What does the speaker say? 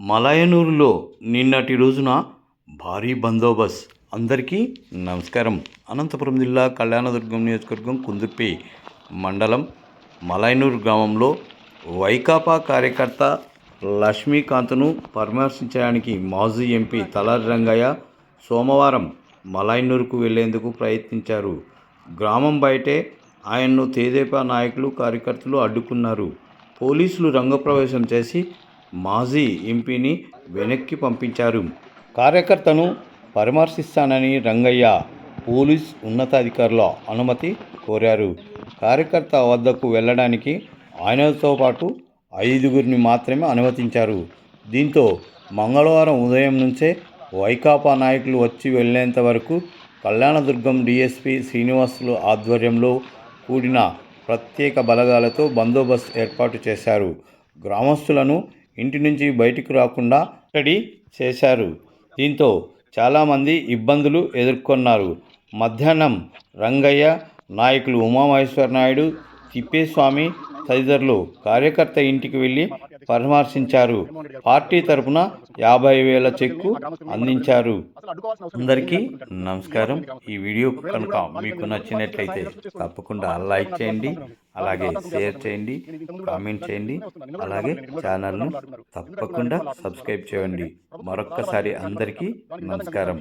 మలయనూరులో నిన్నటి రోజున భారీ బందోబస్త్. అందరికీ నమస్కారం. అనంతపురం జిల్లా కళ్యాణదుర్గం నియోజకవర్గం కుందుర్పి మండలం మలయనూరు గ్రామంలో వైకాపా కార్యకర్త లక్ష్మీకాంత్ను పరామర్శించడానికి మాజీ ఎంపీ తలారి రంగయ్య సోమవారం మలయనూరుకు వెళ్ళేందుకు ప్రయత్నించారు. గ్రామం బయటే ఆయన్ను తేదేపా నాయకులు కార్యకర్తలు అడ్డుకున్నారు. పోలీసులు రంగప్రవేశం చేసి మాజీ ఎంపీని వెనక్కి పంపించారు. కార్యకర్తను పరామర్శిస్తానని రంగయ్య పోలీస్ ఉన్నతాధికారుల అనుమతి కోరారు. కార్యకర్త వద్దకు వెళ్ళడానికి ఆయనతో పాటు ఐదుగురిని మాత్రమే అనుమతించారు. దీంతో మంగళవారం ఉదయం నుంచే వైకాపా నాయకులు వచ్చి వెళ్ళేంత వరకు కళ్యాణదుర్గం డీఎస్పీ శ్రీనివాసులు ఆధ్వర్యంలో కూడిన ప్రత్యేక బలగాలతో బందోబస్తు ఏర్పాటు చేశారు. గ్రామస్తులను ఇంటి నుంచి బయటికి రాకుండా కట్టడి చేశారు. దీంతో చాలామంది ఇబ్బందులు ఎదుర్కొన్నారు. మధ్యాహ్నం రంగయ్య నాయకులు ఉమామహేశ్వర నాయుడు తిప్పేస్వామి తదితరులు కార్యకర్త ఇంటికి వెళ్ళి పరామర్శించారు. పార్టీ తరపున యాభై వేల చెక్కు అందించారు. అందరికీ నమస్కారం. ఈ వీడియో కనుక మీకు నచ్చినట్లయితే తప్పకుండా లైక్ చేయండి అలాగే షేర్ చేయండి కామెంట్ చేయండి అలాగే ఛానల్ను తప్పకుండా సబ్స్క్రైబ్ చేయండి. మరొక్కసారి అందరికీ నమస్కారం.